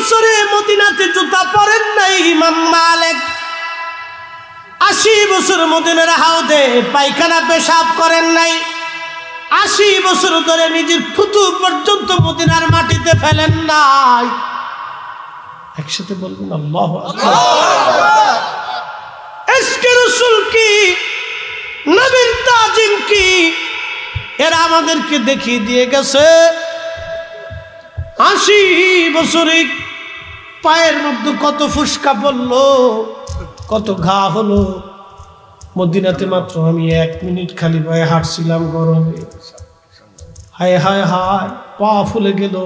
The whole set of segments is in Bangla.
বছরে মদিনাতে জুতা পরেন নাই ইমাম মালিক। আশি বছর মদিনার হাউদে পায়খানা পেশাব করেন নাই। আশি বছর ধরে নিজের থুতু পর্যন্ত মদিনার মাটিতে ফেলেন নাই। একসাথে বলবেন, আল্লাহ রসুল কি? নবীর তাজিম কি? এরা আমাদেরকে দেখিয়ে দিয়ে গেছে। আশি বছরে পায়ের মধ্যে কত ফুসকা পড়ল, কত ঘা হলো। মদিনাতে মাত্র আমি এক মিনিট খালি পায়ে হাঁটছিলাম গরমে। হায় হায় হায়, পা ফুলে গেল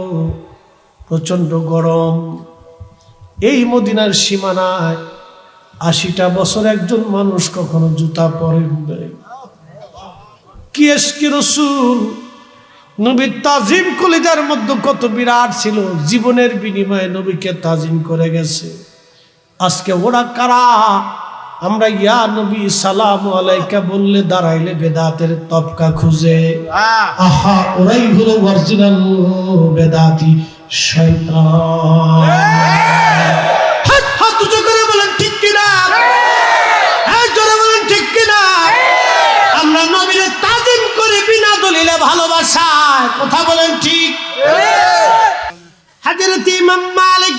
প্রচণ্ড গরম। এই মদিনার সীমানায় আশিটা বছর একজন মানুষ কখনো জুতা পরেন কি রসুল নবীর তাজিম কলিজার মধ্যে কত বিরাট ছিল। জীবনের বিনিময়ে নবীকে তাজিম করে গেছে। আজকে ওরা কারা? আমরা ইয়া নবী সালাম আলাইকা বললে দাঁড়াইলে বেদাতের তপকা খুঁজে। আহা, ওরাই হলো অরিজিনাল বেদাতি শয়তান। কথা বলেন ঠিক। হাজরত ইমাম মালিক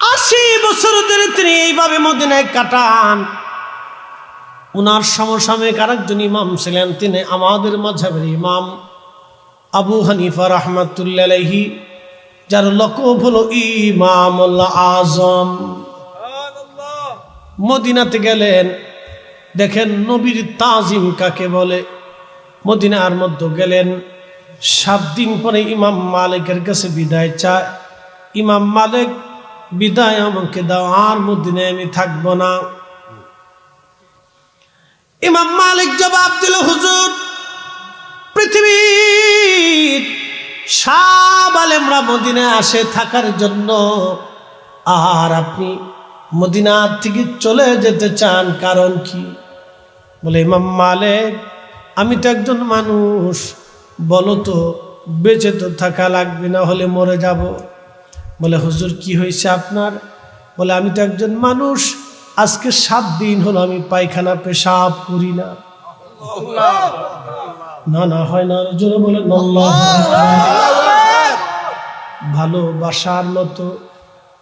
আশি বছর ধরে তিনি এইভাবে মদিনায় কাটান। উনার সমসাময়িক আরেকজন ইমাম ছিলেন, তিনি আমাদের মাঝাবের ইমাম আবু হানিফা রহমতুল্লাহি যার লকব হলো ইমাম আজম। মদিনাতে গেলেন, দেখেন নবীর তাজিম কাকে বলে? মদিনার মধ্যে গেলেন। সাত দিন পরে ইমাম মালিকের কাছে বিদায় চায়। ইমাম মালিক বিদায় আমাকে দাও, আর মদিনে আমি থাকব না। ইমাম মালিক জবাব দিল, হুজুর, পৃথিবীর সব আলেমরা মদিনায় আসে থাকার জন্য। আর আপনি মদিনার থেকে চলে যেতে চান, কারণ কি? বলে ইমাম মালিক আমি তো একজন মানুষ, বলো তো, বেঁচে তো থাকা লাগবে না, হলে মরে যাব। বলে, হুজুর, কি হয়েছে আপনার? বলে, আমি তো একজন মানুষ, আজকে সাত দিন হলো আমি পায়খানা পেশাব করি না। না না, হয় না, জোরে বলে ভালোবাসার মতো,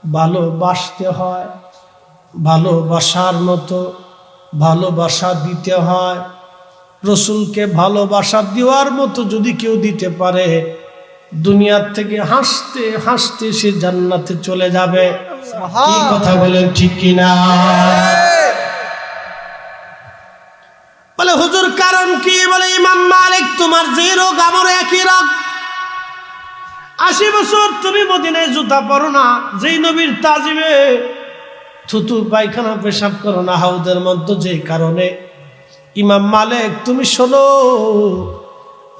ভালোবাসতে হয়, ভালোবাসার মতো, ভালোবাসা দিতে হয়। রসুলকে ভালোবাসা দেওয়ার মতো যদি কেউ দিতে পারে দুনিয়ার থেকে হাসতে হাসতে সে জান্নাতে চলে যাবে। কি কথা বলেন ঠিক কিনা? বলে হুজুর কারণ কি? বলে ইমাম মালিক তোমার যে রোগ আমার একই রোগ। আশি বছর তুমি মদিনায় জুতা পরো না যেই নবীর তাজিবে থুতু পায়খানা পেশাব করো না হাউদের মধ্যে যে কারণে ইমাম মালিক, তুমি শোনো,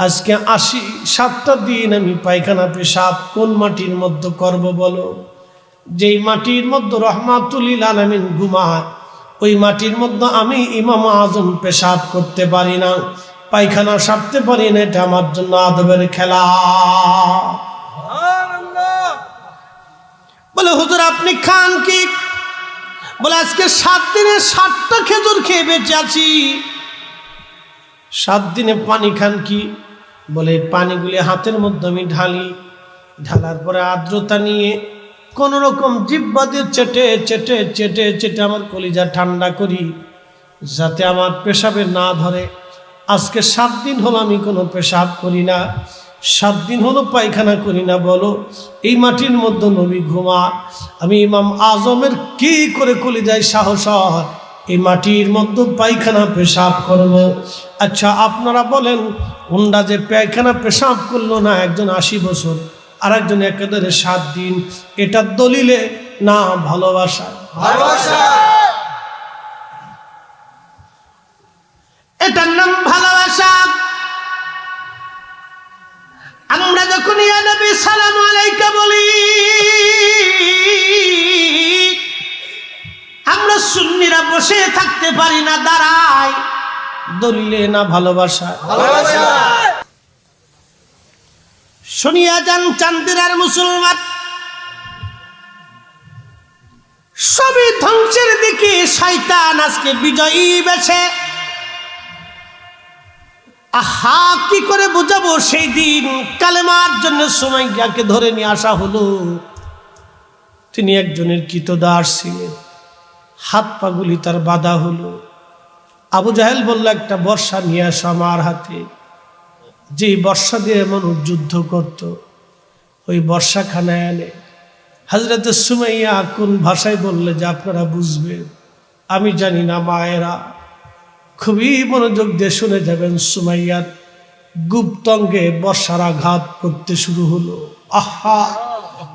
আজকে আশি, সাতটা দিন আমি পায়খানা, পেশাব কোন মাটির মধ্যে করব বলো? যেই মাটির মধ্যে রহমাতুলিল আলমিন ঘুমায়, ওই মাটির মধ্যে আমি ইমাম আজম পেশাব করতে পারি না, পায়খানা সারতে পারি না, এটা আমার জন্য আদবের খেলা। বলে, হুজুর, আপনি খান কি? বলে, আজকে সাত দিনে সাতটা খেজুর খেয়ে বেঁচে আছি। সাত দিনে পানি খান কি? বলে, পানিগুলি হাতের মধ্যে আমি ঢালি। ঢালার পরে আর্দ্রতা নিয়ে কোন রকম জিব্বা দিয়ে চেটে চেটে চেটে চেটে আমার কলিজা ঠান্ডা করি, যাতে আমার পেশাবে না ধরে। আজকে সাত দিন হলো আমি কোনো পেশাব করি না। সাত দিন হলো পায়খানা করি না, বলো। এই মাটির মধ্যে নবী ঘুমা। আমি ইমাম আজমের কি করে কলিজায় সাহস হয়? এই মাটির মধ্যে পায়খানা পেশাব করব। আচ্ছা আপনারা বলেন হুন্ডা যে পায়খানা পেশাব করল না একজন আশি বছর আর একজন একেবারে সাত দিন এটা দলিলে না ভালোবাসা? ভালোবাসা। এটার নাম ভালোবাসা। আমরা যখন ইয়া নবী সালাম আলাইকা বলি আমরা সুন্নিরা বসে থাকতে পারি না দাঁড়াই। দলিলে না ভালোবাসা। শুনিয়া যান চান্দিরার মুসলমান। সবই ধ্বংসের দিকে শয়তান আজকে বিজয়ী বেছে আহা কি করে বুঝাবো? সেই দিন কালেমার জন্য সুমাইয়াকে ধরে নিয়ে আসা হলো। তিনি একজনের কৃতদাস ছিলেন। হাত পাগুলি তার বাধা হলো। আবু জাহেল বলল, একটা বর্ষা নিয়ে আসো আমার হাতে। যেই বর্ষা দিয়ে মানুষ যুদ্ধ করত, ওই বর্ষাখানায় আনে। হাজরতে সুমাইয়া কোন ভাষায় বললে যে আপনারা বুঝবেন? আমি জানি না, মায়েরা। খুবই মনোযোগ দিয়ে শুনে যাবেন সুমাইয়ার গুপ্তঙ্গে বর্ষার আঘাত করতে শুরু হলো। আহা!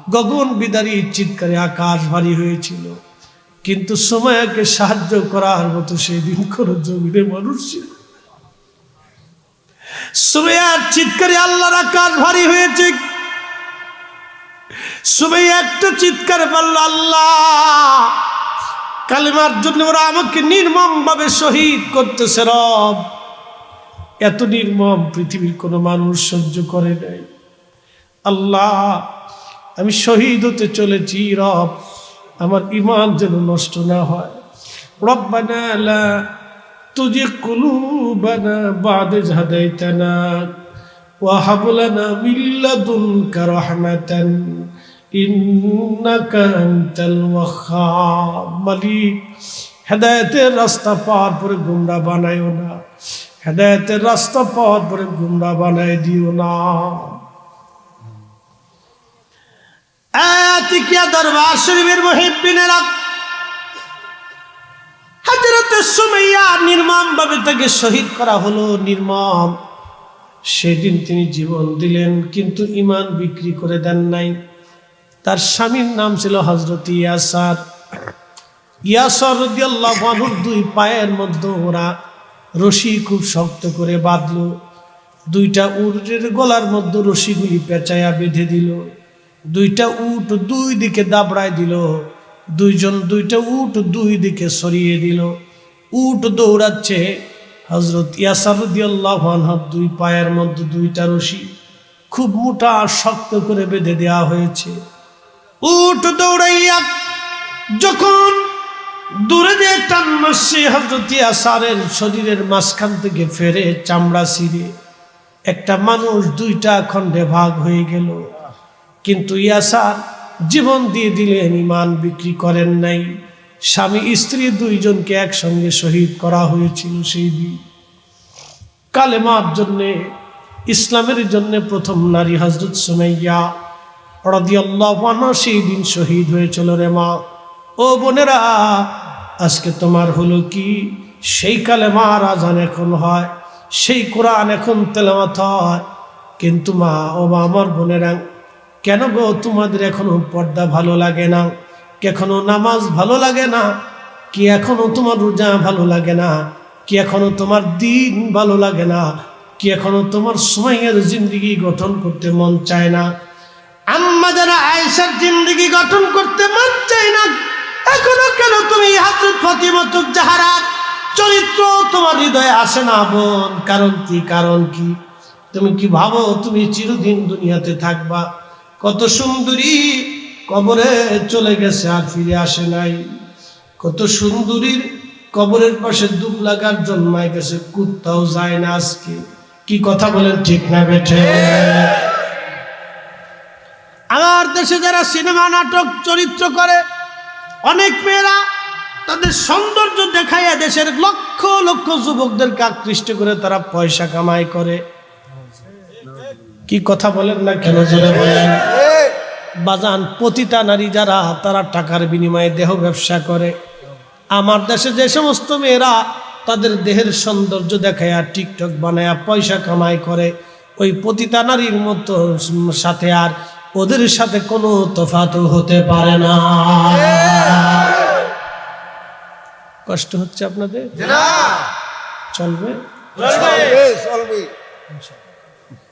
গগন বিদারী, চিৎকারে আকাশ ভারী হয়েছিল। কিন্তু সুমাইয়াকে সাহায্য করার মতো সেই দিন কোনো জমিনে মানুষ ছিল। সুমাইয়ার চিৎকারে আল্লাহর আকাশ ভারী হয়েছে। সুমাইয়া একটা চিৎকার পারল আল্লাহ, কালিমার জন্য ওরা আমাকে নির্মম ভাবে শহীদ করতেছে রব। এত নির্মম পৃথিবীর কোনো মানুষ সহ্য করে নাই। আল্লাহ, আমি শহীদ হতে চলেছি রব। আমার ইমান যেন নষ্ট না হয়। রব্বানা লা তুজি কুলুবানা বাদে হাদাইতানা ওয়া হাব লানা মিন লাদুনকা ইন্নাকা আনতাল ওয়াহ্হাব। মালিক, হেদায়েতের রাস্তা পার পরে গুমরা বানাইও না। হেদায়েতের রাস্তা পার পরে গুমরা বানাই দিও না। আতিকিয়া দরবার শরীফের মুহিব্বিনেরা হাজরতে সুমাইয়া নির্মম ভাবে তাকে শহীদ করা হলো, নির্মম। সেদিন তিনি জীবন দিলেন, কিন্তু ইমান বিক্রি করে দেন নাই। তার স্বামীর নাম ছিল হজরত ইয়াসার। ইয়াসর রদিয়াল্লাহ বানুর দুই পায়ের মধ্যে ওরা রশি খুব শক্ত করে বাঁধলো। দুইটা উটের গলার মধ্যে রশিগুলি পেঁচাইয়া বেঁধে দিল। দুইটা উট দুই দিকে দাবড়ায় দিল, দুইজন দুইটা উট দুই দিকে সরিয়ে দিল। উট দৌড়াচ্ছে হজরত ইয়াসারুদ্দিয়াল্লাহ দুই পায়ের মধ্যে দুইটা রশি খুব মোটা শক্ত করে বেঁধে দেওয়া হয়েছে। উট দৌড়াইয়া যখন দূরে যে টান মাসছে হজরত ইয়াসারের শরীরের মাঝখান থেকে ফেরে চামড়া ছিঁড়ে একটা মানুষ দুইটা খণ্ডে ভাগ হয়ে গেল। কিন্তু ইয়াসার জীবন দিয়ে দিলেন ইমান বিক্রি করেন নাই। স্বামী, স্ত্রী দুইজনকে একসঙ্গে শহীদ করা হয়েছিল সেই দিন। কালেমার জন্যে, ইসলামের জন্য প্রথম নারী হজরত সুমাইয়া রদিয়াল্লাহ সেই দিন শহীদ হয়েছিল রে মা। ও বোনেরা, আজকে তোমার হলো কি? সেই কালেমার আজান এখন হয়, সেই কোরআন এখন তেলামাত হয়। কিন্তু মা, ও আমার বোনেরা কেন গো তোমাদের এখনও পর্দা ভালো লাগে না? এখনও নামাজ ভালো লাগে না? কি এখনও তোমার রোজা ভালো লাগে না? কি এখনও তোমার দিন ভালো লাগে না? কি এখনও তোমার সময়ের জিন্দগি গঠন করতে মন চায় না? আম্মা যারা আয়েশার জিন্দগি গঠন করতে মন চায় না, এখনও কেন তুমি হাজরত ফতিমতুক চরিত্র তোমার হৃদয়ে আসে না বোন? কারণ কি? কারণ কি? তুমি কি ভাবো তুমি চিরদিন দুনিয়াতে থাকবা? কত সুন্দরী কবরে চলে গেছে আর ফিরে আসে নাই। কত সুন্দরীর কবরের পাশে দুব লাগার জন্মায় গেছে, কুত্তাও যায় না আজকে। কি কথা বলেন ঠিক না বেঠে? আমার দেশে যারা সিনেমা, নাটক, চরিত্র করে, অনেক মেয়েরা তাদের সৌন্দর্য দেখাইয়া দেশের লক্ষ লক্ষ যুবকদেরকে আকৃষ্ট করে তারা পয়সা কামাই করে। কি কথা বলেন না কেন জোরে বলেন? বাজান পতিতা নারী যারা তারা টাকার বিনিময়ে দেহ ব্যবসা করে আমার দেশে যে সমস্ত মেয়েরা তাদের দেহের সৌন্দর্য দেখায়া টিকটক বানায়া পয়সা কামাই করে ওই পতিতা নারীর মতো সাথে আর ওদের সাথে কোনো তফাত হতে পারে না। কষ্ট হচ্ছে আপনাদের? চলবে? চলবে চলবে।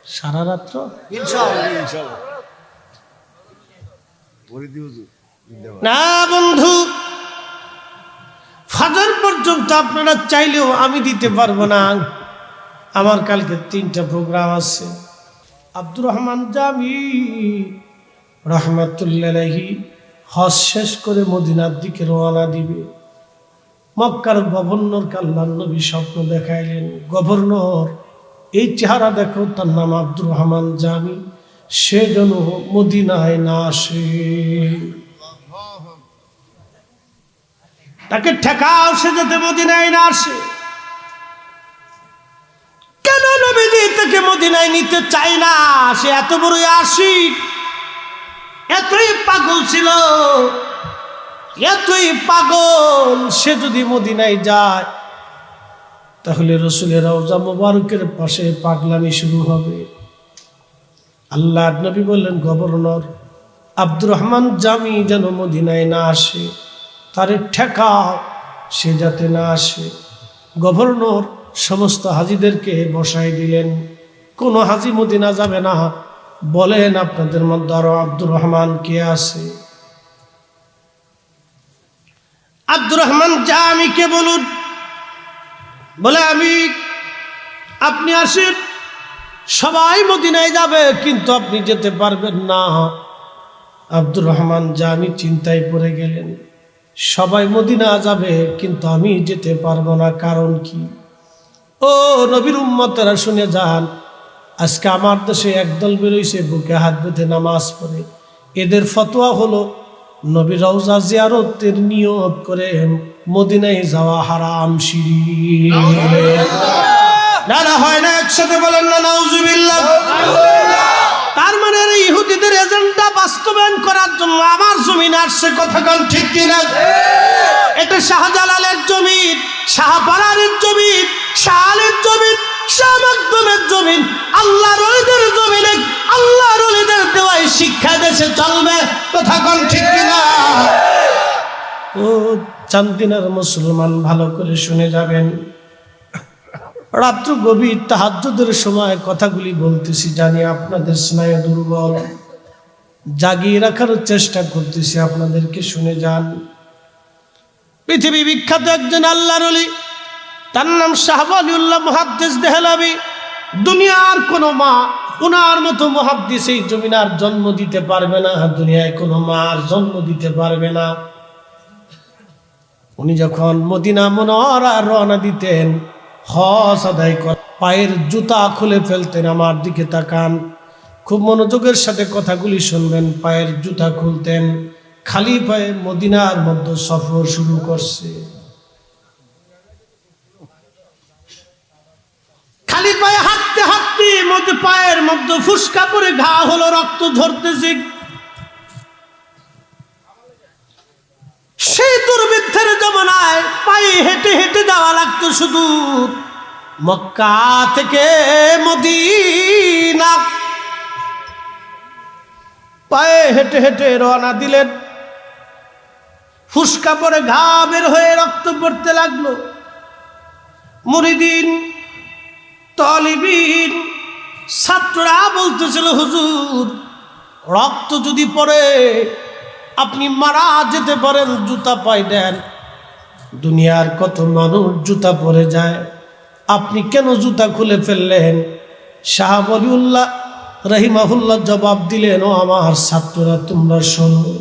সারা রাত্র? না বন্ধু ফাজার পর্যন্ত আপনারা চাইলেও আমি দিতে পারব না। আমার কালকে তিনটা প্রোগ্রাম আছে। আব্দুর রহমান জামি রহমতুল্লাহি হজ শেষ করে মদিনার দিকে রওনা দিবে। মক্কার গভর্নর কাল্লার নবী স্বপ্ন দেখাইলেন। গভর্নর এই চেহারা দেখো তার নাম আব্দুর রহমান জামি। সে যেন মদিনায় না আসে। তাকে ঠেকাও সে যাতে মদিনায় না আসে। কেন নবীজি তাকে মদিনায় নিতে চাই না? সে এত বড় আশিক। এতই পাগল ছিল। এতই পাগল। সে যদি মদিনায় যায় তাহলে রসুলের রওজা মোবারকের পাশে পাগলামি শুরু হবে। আল্লাহ নবী বললেন, গভর্নর, আব্দুর রহমান জামি যেন মদিনায় না আসে, তারে ঠেকা সে যাতে না আসে। গভর্নর সমস্ত হাজিদেরকে বসাই দিলেন। কোনো হাজি মদিনা যাবে না। বলেন, আপনাদের মধ্যে আরও আব্দুর রহমান কে আছে? আব্দুর রহমান জামিকে বলুন বলে, আমি, আপনি আসেন। সবাই মদিনায় যাবে, কিন্তু আপনি যেতে পারবেন না। আব্দুর রহমান জামি চিন্তায় পড়ে গেলেন। সবাই মদিনা যাবে, কিন্তু আমি যেতে পারব না, কারণ কি? ও নবীর উম্মতেরা শুনে যান, আজকে আমার দেশে একদল বেরোইছে, বুকে হাত বেঁধে নামাজ পড়ে। এদের ফতোয়া হলো নবী রওজা জিয়ারতের মদিনায় যাওয়া হারাম না না হয় না, একসাথে বলেন না, নাউজুবিল্লাহ। তার মানে ইহুদিদের এজেন্ডা বাস্তবায়ন করার জন্য আমার জমিন আসছে কথা কন ঠিক কিনা? এটা শাহজালালের জমিন শাহপাড়ারের জমিন, শাহালের জমিন শাহ মাকদুমের জমিন আল্লাহ শিক্ষা দেশে চলবে, কথা কন ঠিক কিনা? ও চান্দিনার মুসলমান ভালো করে শুনে যাবেন। রাত্র গভীর তাহাজ্জুদের সময় কথাগুলি বলতেছি, জানি আপনাদের স্নায়ু দুর্বল। জাগিয়ে রাখার চেষ্টা করতেছি, আপনাদেরকে শুনে যান। পৃথিবী বিখ্যাত একজন আল্লাহর অলি তার নাম শাহবালিউল্লাহ মহাদ্দেশ দেহলাবি দুনিয়ার কোনো মা ওনার মতো মহাদ্দিস এই জমিনার জন্ম দিতে পারবে না, দুনিয়ায় কোনো মার জন্ম দিতে পারবে না। উনি যখন মদিনা মনোহরা রওনা দিতেন হস আদায় কর, পায়ের জুতা খুলে ফেলতেন আমার দিকে তাকান। খুব মনোযোগের সাথে কথাগুলি শুনবেন, পায়ের জুতা খুলতেন, খালি পায়ে মদিনার মধ্যে সফর শুরু করছে। খালি পায়ে হাঁটতে হাঁটতে মধ্যে পায়ের মধ্যে ফুসকা পরে ঘা হলো, রক্ত ঝরতেছে। সেই জমানায় পায়ে হেঁটে হেঁটে যাওয়া লাগতো শুধু মক্কা থেকে মদিনা। পায়ে হেঁটে হেঁটে রওনা দিলেন। ফুসকা পরে ঘা বের হয়ে রক্ত পড়তে লাগল। মুরিদিন, তলিবিন ছাত্ররা বলতেছিল, হুজুর, রক্ত যদি পড়ে, আপনি মারা যেতে পারেন, জুতা পাই দেন। দুনিয়ার কত মানুষ জুতা পরে যায়। আপনি কেন জুতা খুলে ফেললেন? শাহ বলিউল্লাহ রহিমাহুল্লাহ জবাব দিলেন, ও আমার ছাত্ররা, তোমরা শোনো।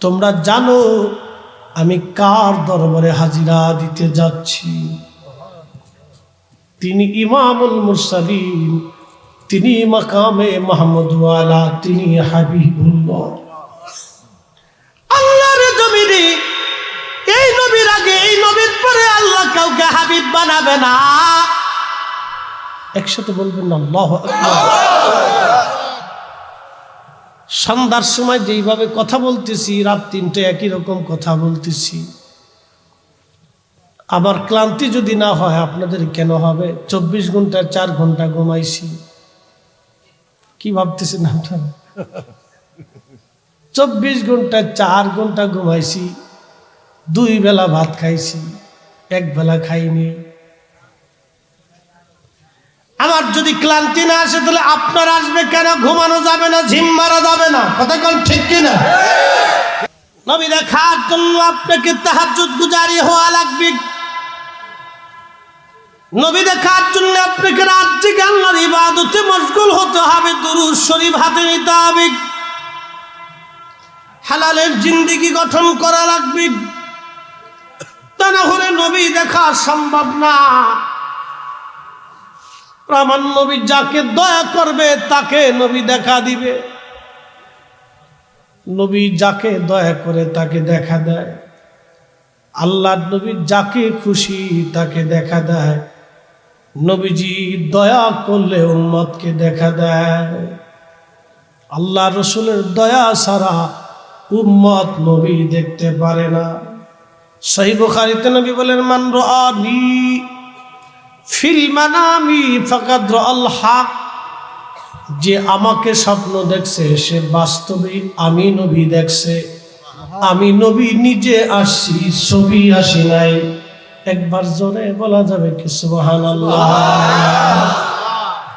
তোমরা জানো, আমি কার দরবারে হাজিরা দিতে যাচ্ছি? তিনি ইমামুল মুরসালিন তিনি মাকামে মাহমুদওয়ালা তিনি হাবিবুল্লাহ। আল্লাহর জমিনে এই নবীর আগে, এই নবীর পরে আল্লাহ কাউকে হাবিব বানাবে না। একসাথে বলবেন না, আল্লাহ সন্ধ্যার সময় যেইভাবে কথা বলতেছি, রাত তিনটে একই রকম কথা বলতেছি। আমার ক্লান্তি যদি না হয়, আপনাদের কেন হবে? চব্বিশ ঘণ্টা চার ঘণ্টা ঘুমাইছি। কি ভাবতেছেন আপনারা? চব্বিশ ঘণ্টা চার ঘণ্টা ঘুমাইছি দুই বেলা ভাত খাইছি এক বেলা খাইনি। আমার যদি ক্লান্তি না আসে তাহলে আপনার আসবে কেন? ঘুমানো যাবে না ঝিম মারা যাবে না। কথা কোন ঠিক কিনা? নবী দেখার জন্য আপনাকে তাহাজুদ গুজারি হওয়া লাগবে। নবী দেখার জন্য আপনাকে রাত থেকে আল্লাহর ইবাদতে মশগুল হতে হবে, দুরুদ শরীফ হাতে নিতে হবে। হালালের জিন্দিগি গঠন করা লাগবে। তা না হলে নবী দেখা সম্ভব না। আমার নবী যাকে দয়া করবে, তাকে নবী দেখা দিবে। নবী যাকে দয়া করে তাকে দেখা দেয়। আল্লাহ নবী যাকে খুশি তাকে দেখা দেয়। নবীজি দয়া করলে উম্মতকে দেখা দেয়। আল্লাহ রসুলের দয়া ছাড়া উম্মত নবী দেখতে পারে না। সহি বুখারিতে নবী বলেন, মান রানি ফিল মানামি রাআল হক। যে আমাকে স্বপ্ন দেখছে, সে বাস্তবে আমি নবী দেখছে। আমি নবী নিজে আসছি, ছবি আসি নাই। একবার জোরে বলা যাবে কি সুবহানাল্লাহ?